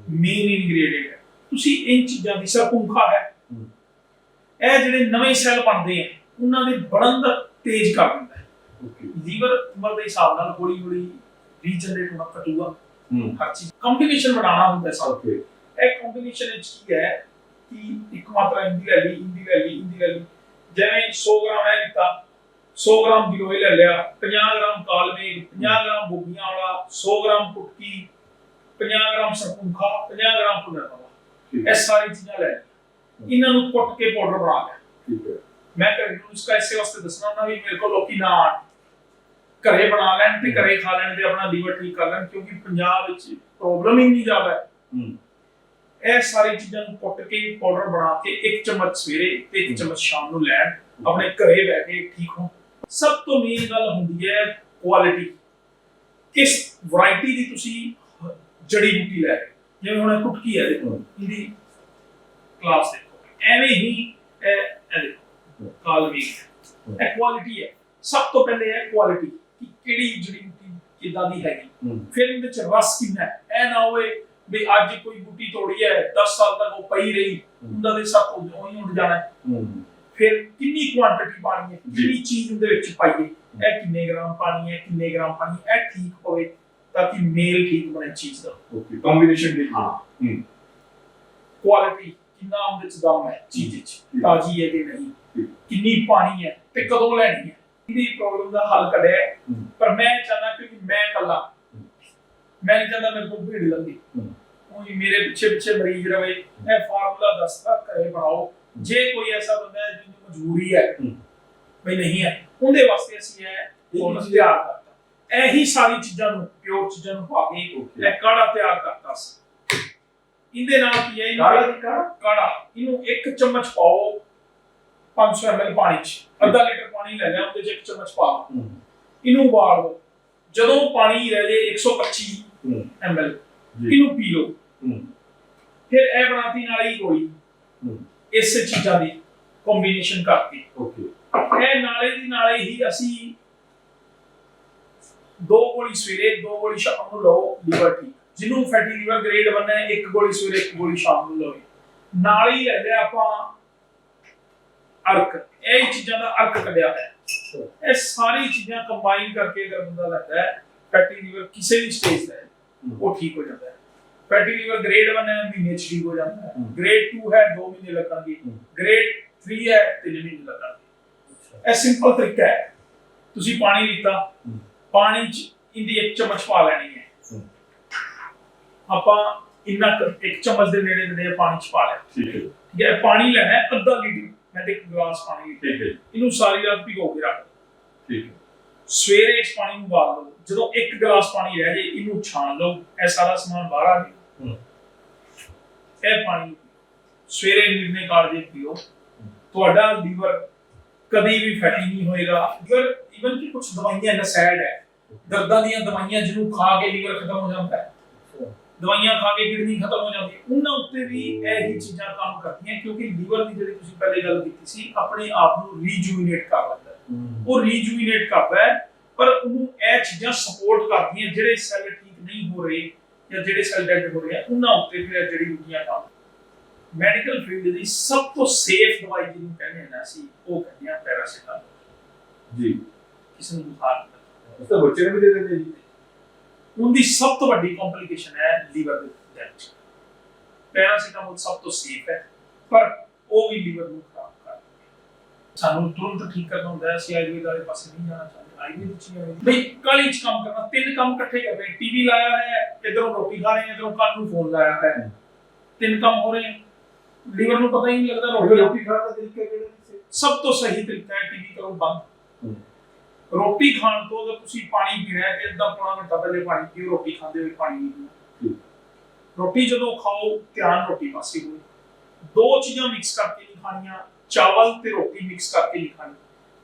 ਮੇਨ ਇਨਗਰੀਡੀਐਂਟ ਹੈ। ਤੁਸੀਂ ਇਹ ਚੀਜ਼ਾਂ ਦੀ ਸਰਪੁੰਖਾ ਹੈ। ਇਹ ਜਿਹੜੇ ਨਵੇਂ ਸੈੱਲ ਬਣਦੇ ਆ ਉਹਨਾਂ ਦੇ ਬਣਨ ਦਾ ਤੇਜ਼ ਕਰ ਦਿੰਦਾ ਹੈ। ਲੀਵਰ ਉਮਰ ਦੇ ਹਿਸਾਬ ਨਾਲ ਹੌਲੀ ਹੌਲੀ ਰੀਜਨਰੇਟ ਹੋਣਾ ਘਟੂਗਾ। ਹਰ ਚੀਜ਼ ਕੰਬੀਨੇਸ਼ਨ ਬਣਾਉਣਾ ਹੁੰਦਾ ਸਭ ਇਹ ਕੰਬੀਨੇਸ਼ਨ ਵਿੱਚ ਕੀ ਹੈ? ਕਿ ਇੱਕ ਮਾਤਰਾ ਇੰਦੀ ਲੈ ਲਈ ਇੰਦੀ ਲੈ ਲਈ ਇੰਦੀ ਲੈ ਲਈ ਜਿਵੇਂ 100 ਗ੍ਰਾਮ ਹੈ ਲਿੱਤਾ 100 ਗ੍ਰਾਮ ਗਿਲੋਏ ਲੈ ਲਿਆ। 50 ਗ੍ਰਾਮ ਕਾਲਮੇਗ 50 ਗ੍ਰਾਮ ਬੁੱਗੀਆਂ ਵਾਲਾ 100 ਗ੍ਰਾਮ ਕੁਟਕੀ 50 ਗ੍ਰਾਮ ਸਰਪੁੰਖਾ 50 ਗ੍ਰਾਮ ਪੁਨਰਵਾ ਇਹ ਸਾਰੀ ਚੀਜ਼ਾਂ ਲੈ। ਇਹਨਾਂ ਨੂੰ ਕੁੱਟ ਕੇ ਪਾਊਡਰ ਬਣਾ ਲਿਆ। ਮੈਂ ਘਰੇ ਨੂੰ ਇਸਕਾ ਇਸੇ ਵਾਸਤੇ ਦੱਸਣਾ ਨਾ ਵੀ ਮੇਰੇ ਕੋਲ ਲੋਕੀ ਨਾ ਆਉਣ। ਘਰੇ ਬਣਾ ਲੈਣ ਤੇ ਘਰੇ ਖਾ ਲੈਣ ਤੇ ਆਪਣਾ ਲੀਵਰ ਠੀਕ ਕਰ ਲੈਣ ਕਿਉਂਕਿ ਪੰਜਾਬ ਵਿੱਚ ਪ੍ਰੋਬਲਮ ਹੀ ਨਹੀਂ ਜ਼ਿਆਦਾ ਹੈ। ਇਹ ਸਾਰੀ ਚੀਜ਼ਾਂ ਨੂੰ ਕੁੱਟ ਕੇ ਪਾਊਡਰ ਬਣਾ ਕੇ ਇੱਕ ਚਮਚ ਸਵੇਰੇ ਤੇ ਇੱਕ ਚਮਚ ਸ਼ਾਮ ਨੂੰ ਲੈਣ ਆਪਣੇ ਘਰੇ ਬਹਿ ਕੇ ਠੀਕ ਹੋ ਸਭ ਤੋਂ ਮੇਨ ਗੱਲ ਹੁੰਦੀ ਹੈ ਕੁਆਲਿਟੀ ਕਿਸ ਵੈਰਾਈਟੀ ਦੀ ਤੁਸੀਂ ਜੜੀ ਬੂਟੀ ਲੈ ਰਹੇ। ਜਿਵੇਂ ਹੁਣ ਇਹ ਕੁਟਕੀ ਹੈ ਦੇਖੋ ਇਹਦੀ ਕਲਾਸ ਦੇਖੋ। ਐਵੇਂ ਹੀ ਇਹ ਦੇਖੋ ਕਾਲਵੀ ਇਹ ਕੁਆਲਿਟੀ ਹੈ। ਸਭ ਤੋਂ ਪਹਿਲੇ ਹੈ ਕੁਆਲਿਟੀ ਕਿ ਕਿਹੜੀ ਜੜੀ ਬੂਟੀ ਕਿੱਦਾਂ ਦੀ ਹੈਗੀ। ਫਿਰ ਇਹਦੇ ਚ ਰਸ ਕਿੰਨਾ ਹੈ? ਇਹ ਨਾ ਹੋਵੇ ਵੀ ਅੱਜ ਕੋਈ ਬੂਟੀ ਤੋੜੀ ਹੈ 10 ਸਾਲ ਤੱਕ ਉਹ ਪਈ ਰਹੀ ਉਹਨਾਂ ਦੇ ਸਭ ਉਹੀ ਉੱਡ ਜਾਣਾ। ਫਿਰ ਕਿੰਨੀ ਕੁਆਂਟੀਟੀ ਪਾਣੀ ਹੈ। ਕਿੰਨੀ ਚੀਜ਼ ਉਹਦੇ ਵਿੱਚ ਪਾਈਏ? ਇਹ ਕਿੰਨੇ ਗ੍ਰਾਮ ਪਾਣੀ ਹੈ ਕਿੰਨੇ ਗ੍ਰਾਮ ਪਾਣੀ ਇਹ ਠੀਕ ਹੋਵੇ ਤਾਂ ਕਿ ਮੇਲ ਠੀਕ ਬਣੇ ਚੀਜ਼ ਦਾ। ਕੰਬੀਨੇਸ਼ਨ ਦੇ ਹਾਂ। ਕੁਆਲਿਟੀ ਕਿੰਨਾ ਉਹਦੇ ਚ ਦਮ ਹੈ ਚੀਜ਼ ਵਿੱਚ ਤਾਜ਼ੀ ਹੈ ਕਿ ਨਹੀਂ। ਕਿੰਨੀ ਪਾਣੀ ਹੈ ਤੇ ਕਦੋਂ ਲੈਣੀ ਹੈ? ਇਹਦੀ ਪ੍ਰੋਬਲਮ ਦਾ ਹੱਲ ਕੱਢਿਆ। ਪਰ ਮੈਂ ਚਾਹਨਾ ਕਿ ਮੈਂ ਕੱਲਾ ਮੈਂ ਨਹੀਂ ਚਾਹਦਾ ਮੇਰੇ ਕੋਲ ਭੀੜ ਲੱਗੀ ਉਹ ਮੇਰੇ ਪਿੱਛੇ ਪਿੱਛੇ ਮਰੀਜ਼ ਰਵੇ ਇਹ ਫਾਰਮੂਲਾ ਦੱਸਦਾ ਘਰੇ ਬਣਾਓ। ਜੇ ਕੋਈ ਐਸਾ ਬੰਦਾ ਹੈ ਜਿਹਨੂੰ ਮਜਬੂਰੀ ਹੈ। ਬਈ ਨਹੀਂ ਹੈ ਉਹਦੇ ਵਾਸਤੇ ਅਸੀਂ ਇਹ ਤਿਆਰ ਕਰਤਾ। ਇਹੀ ਸਾਰੀ ਚੀਜ਼ਾਂ ਨੂੰ ਪਿਓਰ ਚੀਜ਼ਾਂ ਨੂੰ ਪਾ ਕੇ ਇਹ ਕਾੜਾ ਤਿਆਰ ਕਰਤਾ ਸੀ। ਇਹਦੇ ਨਾਲ ਕੀ ਹੈ ਇਹਨੂੰ ਕਾੜਾ ਦੀ ਕਾੜਾ? ਕਾੜਾ ਇਹਨੂੰ ਇੱਕ ਚਮਚ ਪਾਓ 500 ml ਪਾਣੀ ਚ। ਅੱਧਾ ਲੀਟਰ ਪਾਣੀ ਲੈ ਲਿਆ ਉਹਦੇ ਚ ਇੱਕ ਚਮਚ ਪਾ ਇਹਨੂੰ ਉਬਾਲ ਲਓ। ਜਦੋਂ ਪਾਣੀ ਰਹਿ ਜੇ 125 ml ਇਹਨੂੰ ਪੀ ਲਓ। ਫਿਰ ਇਹ ਬਣਾਤੀ ਨਾਲ ਹੀ ਗੋਲੀ ਇਸੇ ਚੀਜ਼ਾਂ ਦੀ ਕੰਬੀਨੇਸ਼ਨ ਕਰਕੇ ਇਹ ਨਾਲੇ ਦੀ ਨਾਲੇ ਹੀ ਅਸੀਂ ਦੋ ਗੋਲੀ ਸਵੇਰੇ ਦੋ ਗੋਲੀ ਸ਼ਾਮ ਨੂੰ ਲਓ ਲੀਵਰ ਠੀਕ ਜਿਹਨੂੰ ਫੈਟੀ ਲੀਵਰ ਗ੍ਰੇਡ ਬਣਨਾ ਹੈ ਇੱਕ ਗੋਲੀ ਸਵੇਰੇ ਇੱਕ ਗੋਲੀ ਸ਼ਾਮ ਨੂੰ ਲਓ। ਨਾਲ ਹੀ ਲੈ ਲਿਆ ਆਪਾਂ ਅਰਕ। ਇਹ ਚੀਜ਼ਾਂ ਦਾ ਅਰਕ ਕੱਢਿਆ ਹੈ ਇਹ ਸਾਰੀ ਚੀਜ਼ਾਂ ਕੰਬਾਈਨ ਕਰਕੇ ਅਗਰ ਬੰਦਾ ਲੈਂਦਾ ਹੈ ਫੈਟੀ ਲੀਵਰ ਕਿਸੇ ਵੀ ਸਟੇਜ ਦਾ ਉਹ ਠੀਕ ਹੋ ਜਾਂਦਾ ਹੈ। ਫੈਟੀ ਲੀਵਰ ਗ੍ਰੇਡ 1 ਹੈ ਮਹੀਨੇ ਚ ਠੀਕ ਹੋ ਜਾਂਦਾ ਹੈ। ਗ੍ਰੇਡ 2 ਹੈ 2 ਮਹੀਨੇ ਲੱਗਣਗੇ। ਗ੍ਰੇਡ 3 ਹੈ 3 ਮਹੀਨੇ ਲੱਗਣਗੇ। ਇਹ ਸਿੰਪਲ ਤਰੀਕਾ ਹੈ। ਤੁਸੀਂ ਪਾਣੀ ਲਿੱਤਾ। ਪਾਣੀ ਚ ਇਹਦੀ ਇੱਕ ਚਮਚ ਪਾ ਲੈਣੀ ਹੈ। ਆਪਾਂ ਇੰਨਾ ਇੱਕ ਚਮਚ ਦੇ ਨੇੜੇ ਨੇੜੇ ਪਾਣੀ ਚ ਪਾ ਲਿਆ। ਠੀਕ ਹੈ ਠੀਕ ਹੈ ਪਾਣੀ ਲੈਣਾ ਹੈ ਅੱਧਾ ਲੀਟਰ। ਮੈਂ ਤੇ ਇੱਕ ਗਲਾਸ ਪਾਣੀ ਠੀਕ ਹੈ ਇਹਨੂੰ ਸਾਰੀ ਰਾਤ ਭਿਗੋ ਕੇ ਰੱਖ। ਠੀਕ ਹੈ। ਸਵੇਰੇ ਇਸ ਪਾਣੀ ਨੂੰ ਉਬਾਲ ਲਓ। ਜਦੋਂ ਇੱਕ ਗਲਾਸ ਪਾਣੀ ਰਹਿ ਜੇ ਇਹਨੂੰ ਛਾਣ ਲਓ। ਇਹ ਸਾਰਾ ਸਮਾਨ ਬਾਹਰ ਆ ਜੇ ਹਮ। ਇਹ ਪਾਣੀ ਸਵੇਰੇ ਨਿਰਣੇ ਕਾਲ ਦੇ ਪੀਓ। ਤੁਹਾਡਾ ਲੀਵਰ ਕਦੀ ਵੀ ਫੈਟੀ ਨਹੀਂ ਹੋਏਗਾ। ਲੀਵਰ ਇਵਨ ਕਿ ਕੁਝ ਦਵਾਈਆਂ ਨਸੈਡ ਹੈ। ਦਰਦਾਂ ਦੀਆਂ ਦਵਾਈਆਂ ਜਿਹਨੂੰ ਖਾ ਕੇ ਲੀਵਰ ਖਤਮ ਹੋ ਜਾਂਦਾ ਹੈ। ਦਵਾਈਆਂ ਖਾ ਕੇ ਕਿਡਨੀ ਖਤਮ ਹੋ ਜਾਂਦੀ ਉਹਨਾਂ ਉੱਤੇ ਵੀ ਇਹ ਹੀ ਚੀਜ਼ਾਂ ਕੰਮ ਕਰਦੀਆਂ ਕਿਉਂਕਿ ਲੀਵਰ ਦੀ ਜਿਹੜੀ ਤੁਸੀਂ ਪਹਿਲੇ ਗੱਲ ਕੀਤੀ ਸੀ ਆਪਣੇ ਆਪ ਨੂੰ ਰੀਜੂਵਿਨੇਟ ਕਰ ਲੈਂਦਾ ਉਹ ਰੀਜੂਵਿਨੇਟ ਕਰਦਾ ਹੈ ਪਰ ਉਹਨੂੰ ਇਹ ਚੀਜ਼ਾਂ ਸਪੋਰਟ ਕਰਦੀਆਂ ਜਿਹੜੇ ਸੈੱਲ ਠੀਕ ਨਹੀਂ ਹੋ ਰਹੇ। ਜਾਂ ਜਿਹੜੇ ਸੈੱਲ ਡੈਡ ਹੋ ਰਹੇ ਆ ਉਹਨਾਂ ਉੱਤੇ ਫਿਰ ਜਿਹੜੀ ਬੂਟੀਆਂ ਕੰਮ। ਮੈਡੀਕਲ ਫੀਲਡ ਦੀ ਸਭ ਤੋਂ ਸੇਫ ਦਵਾਈ ਜਿਹਨੂੰ ਕਹਿੰਦੇ ਆ ਨਾ ਅਸੀਂ ਉਹ ਕਹਿੰਦੇ ਆ ਪੈਰਾਸੀਟਾਮੋਲ ਜੀ। ਕਿਸੇ ਨੂੰ ਬੁਖਾਰ ਉਸ ਤਾਂ ਬੱਚੇ ਨੂੰ ਵੀ ਦੇ ਦਿੰਦੇ ਜੀ। ਉਹਦੀ ਸਭ ਤੋਂ ਵੱਡੀ ਕੰਪਲਿਕੇਸ਼ਨ ਹੈ ਲੀਵਰ ਦੇ ਡੈਮੇਜ ਪੈਰਾਸੀਟਾਮੋਲ ਸਭ ਤੋਂ ਸੇਫ ਹੈ ਪਰ ਉਹ ਵੀ ਲੀਵਰ ਨੂੰ ਖਰਾਬ ਕਰਦਾ ਹੈ। ਸਾਨੂੰ ਤੁਰੰਤ ਠੀਕ ਕਰਨਾ ਹੁੰਦਾ ਹੈ ਅਸੀਂ ਆਯੁਰਵੇਦ ਵਾਲੇ ਪਾਸੇ ਨਹੀਂ ਜਾਣਾ ਚਾਹੁੰਦੇ। ਆਯੁਰਵੇਦ ਚ ਹੀ ਆਵੇ ਬਈ ਕਾਲੀ ਚ ਕੰਮ ਕਰਨਾ ਤਿੰਨ ਕੰਮ ਇਕੱਠੇ ਕਰ ਰਹੇ ਟੀਵੀ ਲਾਇਆ ਹੈ ਇਧਰੋਂ ਰੋਟੀ ਖਾ ਰਹੇ ਇਧਰੋਂ ਕੰਨ ਨੂੰ ਫੋਨ ਲਾਇਆ ਹੈ। ਤਿੰਨ ਕੰਮ ਹੋ ਰਹੇ ਲੀਵਰ ਨੂੰ ਪਤਾ ਹੀ ਨਹੀਂ ਲੱਗਦਾ ਰੋਟੀ ਰੋਟੀ ਰੋਟੀ ਖਾਣ ਦਾ ਤਰੀਕਾ ਕਿਹੜਾ ਸੀ ਸਭ ਤੋਂ ਸਹੀ ਤਰੀਕਾ ਹੈ ਟੀਵੀ ਕਰੋ ਬੰਦ। ਹਮ। ਰੋਟੀ ਖਾਣ ਤੋਂ ਅਗਰ ਤੁਸੀਂ ਪਾਣੀ ਪੀਣਾ ਹੈ ਤੇ ਅੱਧਾ ਪੌਣਾ ਘੰਟਾ ਪਹਿਲੇ ਪਾਣੀ ਪੀਓ ਰੋਟੀ ਖਾਂਦੇ ਹੋਏ ਪਾਣੀ ਨਹੀਂ ਪੀਣਾ ਠੀਕ। ਰੋਟੀ ਜਦੋਂ ਖਾਓ ਧਿਆਨ ਰੋਟੀ ਪਾਸੇ ਹੋਵੇ ਦੋ ਚੀਜ਼ਾਂ ਮਿਕਸ ਕਰਕੇ ਨਹੀਂ ਖਾਣੀਆਂ ਚਾਵਲ ਤੇ ਰੋਟੀ ਮਿਕਸ ਕਰਕੇ ਨਹੀਂ ਖਾਣੀ।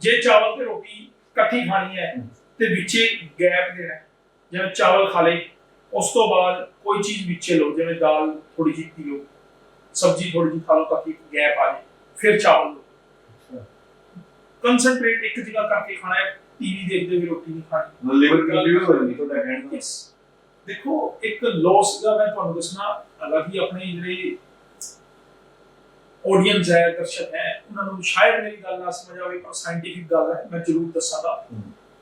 ਜੇ ਚਾਵਲ ਤੇ ਰੋਟੀ ਇਕੱਠੀ ਖਾਣੀ ਹੈ ਤੇ ਵਿੱਚੇ ਗੈਪ ਦੇਣਾ ਹੈ। ਜਿਵੇਂ ਚਾਵਲ ਖਾ ਲੇ ਉਸ ਤੋਂ ਬਾਅਦ ਕੋਈ ਚੀਜ਼ ਵਿੱਚੇ ਲਓ ਜਿਵੇਂ ਦਾਲ ਥੋੜੀ ਜਿਹੀ ਪੀ ਲਓ ਸਬਜ਼ੀ ਥੋੜੀ ਜਿਹੀ ਖਾ ਲਓ ਤਾਂ ਕਿ ਗੈਪ ਆ ਜਾਏ ਫਿਰ ਚਾਵਲ ਲਓ ਕੰਸੈਂਟਰੇਟ ਇੱਕ ਜਗ੍ਹਾ ਕਰਕੇ ਖਾਣਾ ਹੈ ਟੀਵੀ ਦੇਖਦੇ ਹੋਏ ਰੋਟੀ ਨਹੀਂ ਖਾਣੀ ਲਿਵਰ ਕਨਫਿਊਜ਼ ਹੋ ਜਾਂਦੀ ਤੁਹਾਡਾ Yes. ਦੇਖੋ ਇੱਕ ਲੋਸ ਦਾ ਮੈਂ ਤੁਹਾਨੂੰ ਦੱਸਣਾ ਹਾਲਾਂਕਿ ਆਪਣੇ ਜਿਹੜੇ ਆਡੀਅנס ਹੈ ਦਰਸ਼ਕ ਹੈ ਉਹਨਾਂ ਨੂੰ ਸ਼ਾਇਦ ਮੇਰੀ ਗੱਲ ਨਾ ਸਮਝ ਆਵੇ ਪਰ ਸਾਇੰਟੀਫਿਕ ਗੱਲ ਹੈ ਮੈਂ ਜ਼ਰੂਰ ਦੱਸਾਂਗਾ।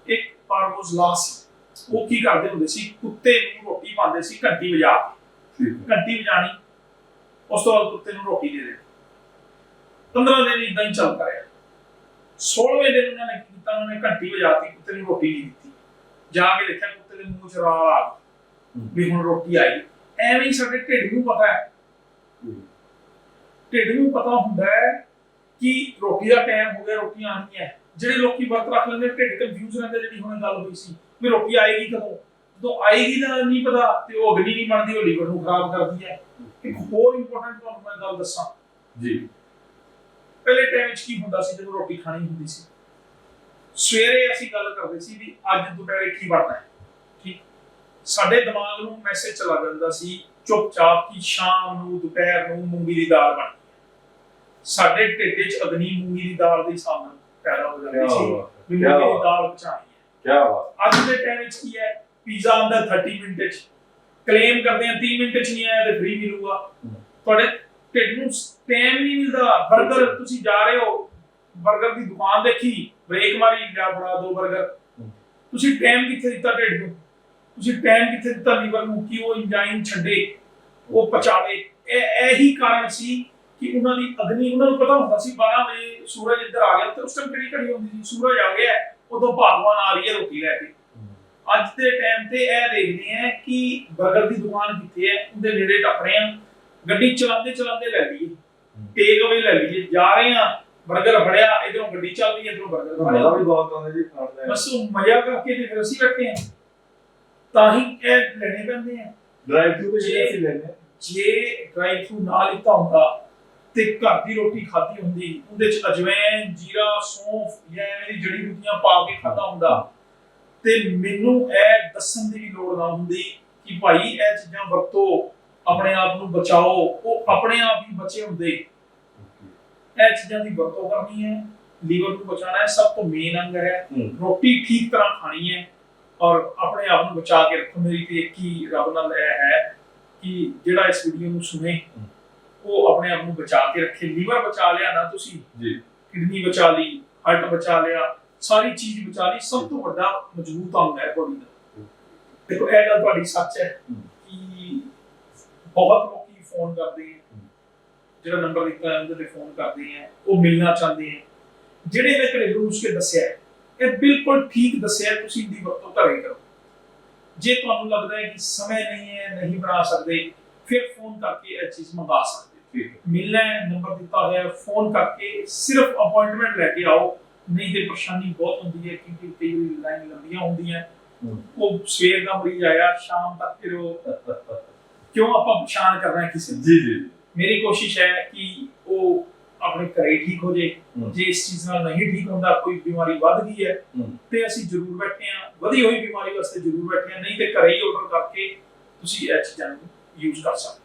ਇੱਕ ਪਾਰਮੋਸ ਲਾਸ ਉਹ ਕੀ ਕਰਦੇ ਹੁੰਦੇ ਸੀ? ਕੁੱਤੇ ਨੂੰ ਰੋਟੀ ਪਾਉਂਦੇ ਸੀ ਘੰਟੀ ਵਜਾ ਕੇ। ਘੰਟੀ ਵਜਾਣੀ। ਉਸ ਤੋਂ ਬਾਅਦ ਕੁੱਤੇ ਨੂੰ ਰੋਟੀ ਦੇ ਦੇਣੀ। 15 ਦਿਨ ਇਦਾਂ ਹੀ ਚੱਲਦਾ ਰਿਹਾ 16ਵੇਂ ਦਿਨ ਉਹਨਾਂ ਨੇ ਕੀਤਾ? ਉਹਨਾਂ ਨੇ ਘੰਟੀ ਵਜਾਤੀ ਕੁੱਤੇ ਨੂੰ ਰੋਟੀ ਨਹੀਂ ਦਿੱਤੀ। ਜਾ ਕੇ ਦੇਖਿਆ ਕੁੱਤੇ ਦੇ ਮੂੰਹ 'ਚ ਰਾਲ ਆ ਵੀ ਹੁਣ ਰੋਟੀ ਆਈ। ਐਵੇਂ ਹੀ ਸਾਡੇ ਢਿੱਡ ਨੂੰ ਪਤਾ ਹੈ। ਢਿੱਡ ਨੂੰ ਪਤਾ ਹੁੰਦਾ ਹੈ ਕਿ ਰੋਟੀ ਦਾ ਟਾਈਮ ਹੋ ਗਿਆ ਰੋਟੀ ਆਣੀ ਹੈ ਜਿਹੜੇ ਲੋਕੀ ਵਰਤ ਰੱਖ ਲੈਂਦੇ ਢਿੱਡ ਕੰਫਿਊਜ਼ ਰਹਿੰਦਾ ਜਿਹੜੀ ਹੁਣ ਗੱਲ ਹੋਈ ਸੀ ਵੀ ਰੋਟੀ ਆਏਗੀ ਕਦੋਂ? ਜਦੋਂ ਆਏਗੀ ਦਾ ਨਹੀਂ ਪਤਾ ਤੇ ਉਹ ਅਗਨੀ ਨਹੀਂ ਬਣਦੀ ਉਹ ਲੀਵਰ ਨੂੰ ਖਰਾਬ ਕਰਦੀ ਹੈ। ਇੱਕ ਹੋਰ ਇੰਪੋਰਟੈਂਟ ਤੁਹਾਨੂੰ ਮੈਂ ਗੱਲ ਦੱਸਾਂ। ਜੀ। ਪਹਿਲੇ ਟਾਈਮ ਵਿੱਚ ਕੀ ਹੁੰਦਾ ਸੀ ਜਦੋਂ ਰੋਟੀ ਖਾਣੀ ਹੁੰਦੀ ਸੀ? ਸਵੇਰੇ ਅਸੀਂ ਗੱਲ ਕਰਦੇ ਸੀ ਵੀ ਅੱਜ ਦੁਪਹਿਰੇ ਕੀ ਬਣਨਾ ਹੈ ਠੀਕ? ਸਾਡੇ ਦਿਮਾਗ ਨੂੰ ਮੈਸੇਜ ਚਲਾ ਜਾਂਦਾ ਸੀ ਚੁੱਪਚਾਪ ਕਿ ਸ਼ਾਮ ਨੂੰ ਦੁਪਹਿਰ ਨੂੰ ਮੂੰਗੀ ਦੀ ਦਾਲ ਬਣਨੀ। ਹੈ ਸਾਡੇ ਢਿੱਡ 'ਚ ਅਗਨੀ ਮੂੰਗੀ ਦੀ ਦਾਲ ਦੇ ਹਿਸਾਬ ਪੈਦਾ ਹੋ ਜਾਂਦੀ ਸੀ। ਵੀ ਕਿਆ ਦਾਲ ਬਚਾਣੀ ਹੈ। ਕੀ ਬਾਤ ਅੱਜ ਦੇ ਟਾਈਮ 'ਚ ਕੀ ਹੈ? ਪੀਜ਼ਾ ਆਂਦਾ 30 ਮਿੰਟ 'ਚ। ਕਲੇਮ ਕਰਦੇ ਆ 30 ਮਿੰਟ 'ਚ ਨਹੀਂ ਆਇਆ ਤੇ ਫ੍ਰੀ ਮਿਲੂਗਾ। ਤੁਹਾਡੇ ਢਿੱਡ ਨੂੰ ਟਾਈਮ ਨਹੀਂ ਮਿਲਦਾ। 버ਗਰ ਤੁਸੀਂ ਜਾ ਰਹੇ ਹੋ 버ਗਰ ਦੀ ਦੁਕਾਨ ਦੇਖੀ ਬ੍ਰੇਕ ਮਾਰੀ ਲਿਆ ਬਣਾ ਦੋ 버ਗਰ ਤੁਸੀਂ ਟਾਈਮ ਕਿੱਥੇ ਦਿੱਤਾ ਢਿੱਡ ਨੂੰ? ਤੁਸੀਂ ਟਾਈਮ ਕਿੱਥੇ ਦਿੱਤਾ ਲੀਵਰ ਨੂੰ? ਕਿ ਉਹ ਇੰਜਾਈਨ ਛੱਡੇ ਉਹ ਪਚਾਵੇ? ਇਹ ਇਹੀ ਕਾਰਨ ਸੀ ਕਿ ਉਹਨਾਂ ਦੀ ਅਗਨੀ ਉਹਨਾਂ ਨੂੰ ਪਤਾ ਹੁੰਦਾ ਸੀ 12 ਵਜੇ ਸੂਰਜ ਇੱਧਰ ਆ ਗਿਆ ਤੇ ਉਸ ਟਾਈਮ ਕਿਹੜੀ ਘੜੀ ਹੁੰਦੀ ਸੀ? ਸੂਰਜ ਆ ਗਿਆ ਉਦੋਂ ਭਾਗਵਾਨ ਆ ਰਹੀ ਹੈ ਰੋਟੀ ਲੈ ਕੇ। ਅੱਜ ਦੇ ਟਾਈਮ ਤੇ ਇਹ ਦੇਖਦੇ ਆ ਕਿ ਬਰਗਰ ਦੀ ਦੁਕਾਨ ਕਿੱਥੇ ਹੈ ਉਹਦੇ ਨੇੜੇ ਟੱਪ ਰਹੇ ਆ ਗੱਡੀ ਚਲਾਉਂਦੇ ਚਲਾਉਂਦੇ ਲੈ ਲਈਏ। ਟੇਕ ਅਵੇ ਲੈ ਲਈਏ। ਜਾ ਰਹੇ ਆ ਬਰਗਰ ਫੜਿਆ ਇਧਰੋਂ ਗੱਡੀ ਚੱਲਦੀ ਇਧਰੋਂ ਬਰਗਰ ਫੜਿਆ। ਵੀ ਬਹੁਤ ਆਉਂਦਾ ਜੀ ਬਸ ਉਹ ਮਜ਼ਾ ਕਰਕੇ ਤੇ ਫਿਰ ਅਸੀਂ ਬੈਠੇ ਆ ਤਾਂ ਹੀ ਇਹ ਲੈਣੇ ਪੈਂਦੇ ਆ। ਡਰਾਈਵ ਥਰੂ ਤੇ ਅਸੀਂ ਲੈਣੇ ਜੇ ਡਰਾਈਵ ਥਰੂ ਨਾ ਲਿਖਤਾ ਹੁੰਦਾ ਤੇ ਘਰ ਦੀ ਰੋਟੀ ਖਾਧੀ ਹੁੰਦੀ। ਉਹਦੇ ਚ ਅਜਵੈਨ ਜੀਰਾ ਸੌਂਫ ਜਾਂ ਐਵੇਂ ਦੀ ਜੜੀ ਬੂਟੀਆਂ ਪਾ ਕੇ ਖਾਧਾ ਹੁੰਦਾ। ਤੇ ਮੈਨੂੰ ਇਹ ਦੱਸਣ ਦੀ ਵੀ ਲੋੜ ਨਾ ਹੁੰਦੀ ਕਿ ਭਾਈ ਇਹ ਚੀਜ਼ਾਂ ਵਰਤੋ ਆਪਣੇ ਆਪ ਨੂੰ ਬਚਾਓ ਉਹ ਆਪਣੇ ਆਪ ਹੀ ਬਚੇ ਹੁੰਦੇ। ਇਹ ਚੀਜ਼ਾਂ ਦੀ ਵਰਤੋਂ ਕਰਨੀ ਹੈ ਲੀਵਰ ਨੂੰ ਬਚਾਉਣਾ ਹੈ ਸਭ ਤੋਂ ਮੇਨ ਅੰਗ ਹੈ। ਰੋਟੀ ਠੀਕ ਤਰ੍ਹਾਂ ਖਾਣੀ ਹੈ ਔਰ ਆਪਣੇ ਆਪ ਨੂੰ ਬਚਾ ਕੇ ਰੱਖੋ। ਮੇਰੀ ਤੇ ਇੱਕ ਹੀ ਰੱਬ ਨਾਲ ਇਹ ਹੈ ਕਿ ਜਿਹੜਾ ਇਸ ਵੀਡੀਓ ਨੂੰ ਸੁਣੇ। ਉਹ ਆਪਣੇ ਆਪ ਨੂੰ ਬਚਾ ਕੇ ਰੱਖੇ ਲੀਵਰ ਬਚਾ ਲਿਆ ਨਾ ਤੁਸੀਂ ਜੀ। ਕਿਡਨੀ ਬਚਾ ਲਈ ਹਾਰਟ ਬਚਾ ਲਿਆ ਸਾਰੀ ਚੀਜ਼ ਬਚਾ ਲਈ ਸਭ ਤੋਂ ਵੱਡਾ ਮਜ਼ਬੂਤ ਅੰਗ ਹੈ ਬੋਡੀ ਦਾ। ਦੇਖੋ ਇਹ ਗੱਲ ਤੁਹਾਡੀ ਸੱਚ ਹੈ। ਕਿ ਬਹੁਤ ਲੋਕੀ ਫੋਨ ਕਰਦੇ ਹੂੰ। ਜਿਹੜਾ ਨੰਬਰ ਦਿੱਤਾ ਹੈ ਉਹਦੇ ਤੇ ਫੋਨ ਕਰਦੇ ਹੈ ਉਹ ਮਿਲਣਾ ਚਾਹੁੰਦੇ ਹੈ ਜਿਹੜੇ ਮੈਂ ਘਰੇਲੂ ਨੁਸਖੇ ਦੱਸਿਆ ਇਹ ਬਿਲਕੁਲ ਠੀਕ ਦੱਸਿਆ ਤੁਸੀਂ ਦੀ ਵਰਤੋਂ ਘਰੇ ਕਰੋ। ਜੇ ਤੁਹਾਨੂੰ ਲੱਗਦਾ ਹੈ ਕਿ ਸਮੇਂ ਨਹੀਂ ਹੈ ਨਹੀਂ ਬਣਾ ਸਕਦੇ ਫਿਰ ਫੋਨ ਕਰਕੇ ਇਹ ਚੀਜ਼ ਮੰਗਾ ਸਕਦੇ ਮਿਲਣਾ ਨੰਬਰ ਦਿੱਤਾ ਹੋਇਆ ਫੋਨ ਕਰਕੇ ਸਿਰਫ ਅਪਾਇੰਟਮੈਂਟ ਲੈ ਕੇ ਆਓ। ਨਹੀਂ ਤੇ ਪਰੇਸ਼ਾਨੀ ਬਹੁਤ ਹੁੰਦੀ ਹੈ ਕਿਉਂਕਿ ਕਈ ਵਾਰੀ ਲਾਈਨ ਲੰਬੀਆਂ ਹੁੰਦੀਆਂ। ਉਹ ਸਵੇਰ ਦਾ ਮਰੀਜ਼ ਆਇਆ ਸ਼ਾਮ ਤੱਕ ਫਿਰ ਉਹ ਕਿਉਂ ਆਪਾਂ ਪਛਾਣ ਕਰਨਾ ਕਿਸੇ ਜੀ ਜੀ। ਮੇਰੀ ਕੋਸ਼ਿਸ਼ ਹੈ ਕਿ ਉਹ ਆਪਣੇ ਘਰੇ ਠੀਕ ਹੋ ਜੇ। ਜੇ ਇਸ ਚੀਜ਼ ਨਾਲ ਨਹੀਂ ਠੀਕ ਹੁੰਦਾ ਕੋਈ ਬਿਮਾਰੀ ਵੱਧ ਗਈ ਹੈ। ਤੇ ਅਸੀਂ ਜ਼ਰੂਰ ਬੈਠੇ ਹਾਂ। ਵਧੀ ਹੋਈ ਬਿਮਾਰੀ ਵਾਸਤੇ ਜ਼ਰੂਰ ਬੈਠੇ ਹਾਂ ਨਹੀਂ ਤੇ ਘਰੇ ਹੀ ਆਰਡਰ ਕਰਕੇ ਤੁਸੀਂ ਇਹ ਚੀਜ਼ਾਂ ਨੂੰ ਯੂਜ਼ ਕਰ ਸਕਦੇ